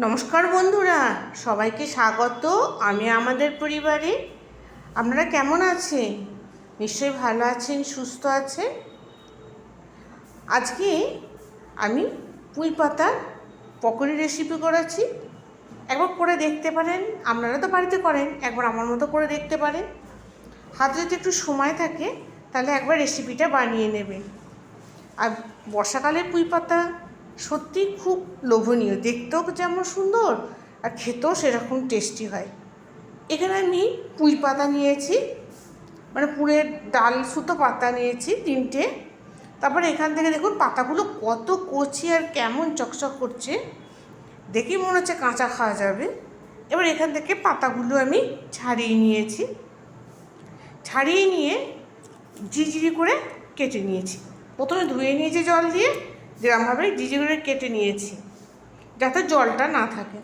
নমস্কার বন্ধুরা, সবাইকে স্বাগত আমি আমাদের পরিবারে। আপনারা কেমন আছেন? নিশ্চয়ই ভালো আছেন, সুস্থ আছেন? আজকে আমি পুঁই পাতার পকোড়ি রেসিপি করেছি একবার করে দেখতে পারেন, আপনারা তো বাড়িতে করেন, একবার আমার মতো করে দেখতে পারেন। হাতে যদি একটু সময় থাকে, তাহলে একবার রেসিপিটা বানিয়ে নেবেন। আর বর্ষাকালে পুঁই পাতা সত্যি খুব লোভনীয়। দেখতেও যেমন সুন্দর আর খেতেও সেরকম টেস্টি হয়। এখানে আমি পুঁই পাতা নিয়েছি মানে পুরের ডাল সুতো পাতা নিয়েছি তিনটে। তারপরে এখান থেকে দেখুন পাতাগুলো কত কচি আর কেমন চকচক করছে। দেখেই মনে হচ্ছে কাঁচা খাওয়া যাবে। এবার এখান থেকে পাতাগুলো আমি ছাড়িয়ে নিয়েছি। ছাড়িয়ে নিয়ে ঝিঝিরি করে কেটে নিয়েছি। প্রথমে ধুয়ে নিয়েছি জল দিয়ে যেরকমভাবে ঝিঝি করে কেটে নিয়েছি, যাতে জলটা না থাকে।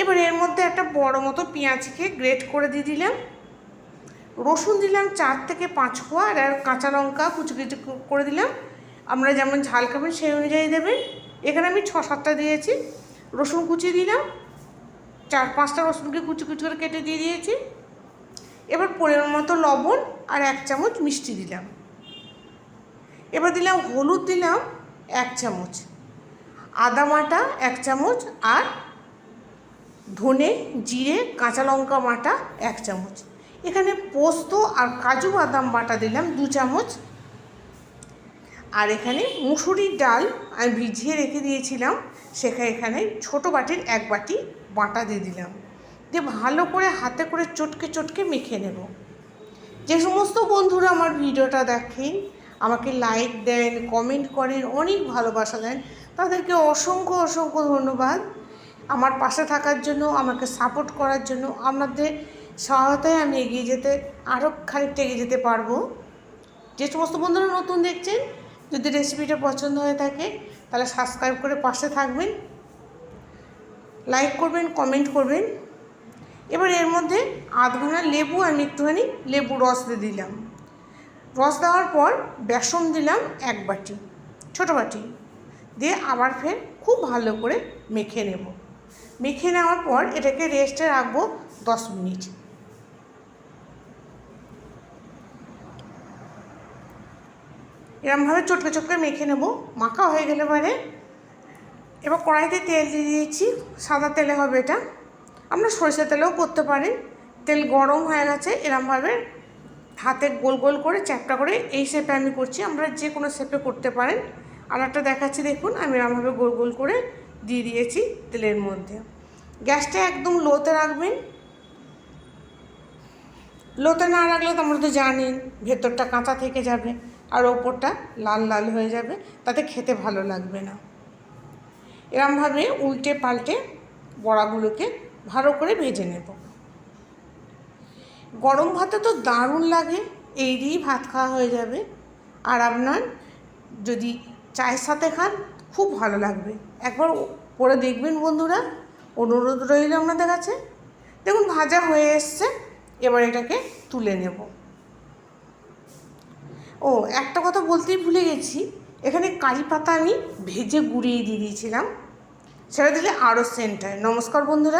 এবার এর মধ্যে একটা বড় মতো পেঁয়াজকে গ্রেট করে দিয়ে দিলাম। রসুন দিলাম চার থেকে পাঁচ কোয়া আর কাঁচা লঙ্কা কুচি কুচি করে দিলাম। আপনারা যেমন ঝাল খাবেন সেই অনুযায়ী দেবেন। এখানে আমি ছ সাতটা দিয়েছি। রসুন কুচি দিলাম। চার পাঁচটা রসুনকে কুচি কুচি করে কেটে দিয়ে দিয়েছি। এবার পরিমাণ মতো লবণ আর এক চামচ মিষ্টি দিলাম। এবার দিলাম, হলুদ দিলাম এক চামচ, আদা বাটা এক চামচ আর ধনে জিরে কাঁচা লঙ্কা বাটা এক চামচ। এখানে পোস্ত আর কাজু বাদাম বাটা দিলাম দু চামচ। আর এখানে মুসুরির ডাল আমি ভিজিয়ে রেখে দিয়েছিলাম, সেখানে এখানে ছোটো বাটির এক বাটি বাটা দিয়ে দিলাম। দিয়ে ভালো করে হাতে করে চটকে চটকে মেখে নেব। যে সমস্ত বন্ধুরা আমার ভিডিওটা দেখেন আমাকে লাইক দেন কমেন্ট করেন, অনেক ভালোবাসা দেন। তাদেরকে অসংখ্য অসংখ্য ধন্যবাদ। আমার পাশে থাকার জন্য, আমাকে সাপোর্ট করার জন্য, আপনাদের সহায়তায় আমি এগিয়ে যেতে আরও খানিকটা এগিয়ে যেতে পারব। যে সমস্ত বন্ধুরা নতুন দেখছেন, যদি রেসিপিটা পছন্দ হয়ে থাকে, তাহলে সাবস্ক্রাইব করে পাশে থাকবেন। লাইক করবেন কমেন্ট করবেন। এবার এর মধ্যে আধখানা লেবু আমি একটুখানি লেবু রস দিয়ে দিলাম। রস দেওয়ার পর বেসন দিলাম এক বাটি, ছোটো বাটি। দিয়ে আবার ফের খুব ভালো করে মেখে নেব। মেখে নেওয়ার পর এটাকে রেস্টে রাখব দশ মিনিট। এরমভাবে চটকে চটকে মেখে নেব। মাখা হয়ে গেলে পরে এবার কড়াইতে তেল দিয়ে দিয়েছি। সাদা তেলে হবে এটা। আপনার সরষে তেলেও করতে পারেন। তেল গরম হয়ে গেছে, এরমভাবে হাতে গোল গোল করে, চ্যাপটা করে, এই শেপে আমি করছি। আমরা যে কোনো শেপে করতে পারেন। আর একটা দেখাচ্ছি, দেখুন, আমি এরমভাবে গোল গোল করে দিয়ে দিয়েছি তেলের মধ্যে। গ্যাসটা একদম লোতে রাখবেন। লোতে না রাখলে তো আমরা তো জানেন, ভেতরটা কাঁচা থেকে যাবে আর ওপরটা লাল লাল হয়ে যাবে, তাতে খেতে ভালো লাগবে না। এরমভাবে উল্টে পাল্টে বড়াগুলোকে ভালো করে ভেজে নেব। গরম ভাতে তো দারুণ লাগে, এই দিয়েই ভাত খাওয়া হয়ে যাবে। আর আপনার যদি চায়ের সাথে খান, খুব ভালো লাগবে। একবার করে দেখবেন বন্ধুরা, অনুরোধ রইল আপনাদের কাছে। দেখুন, ভাজা হয়ে এসছে, এবার এটাকে তুলে নেব। ও, একটা কথা বলতেই ভুলে গেছি, এখানে কারি পাতা আমি ভেজে গুঁড়িয়ে দিয়ে দিয়েছিলাম। সেটা দিলে আরও সেন্ট হয়। নমস্কার বন্ধুরা।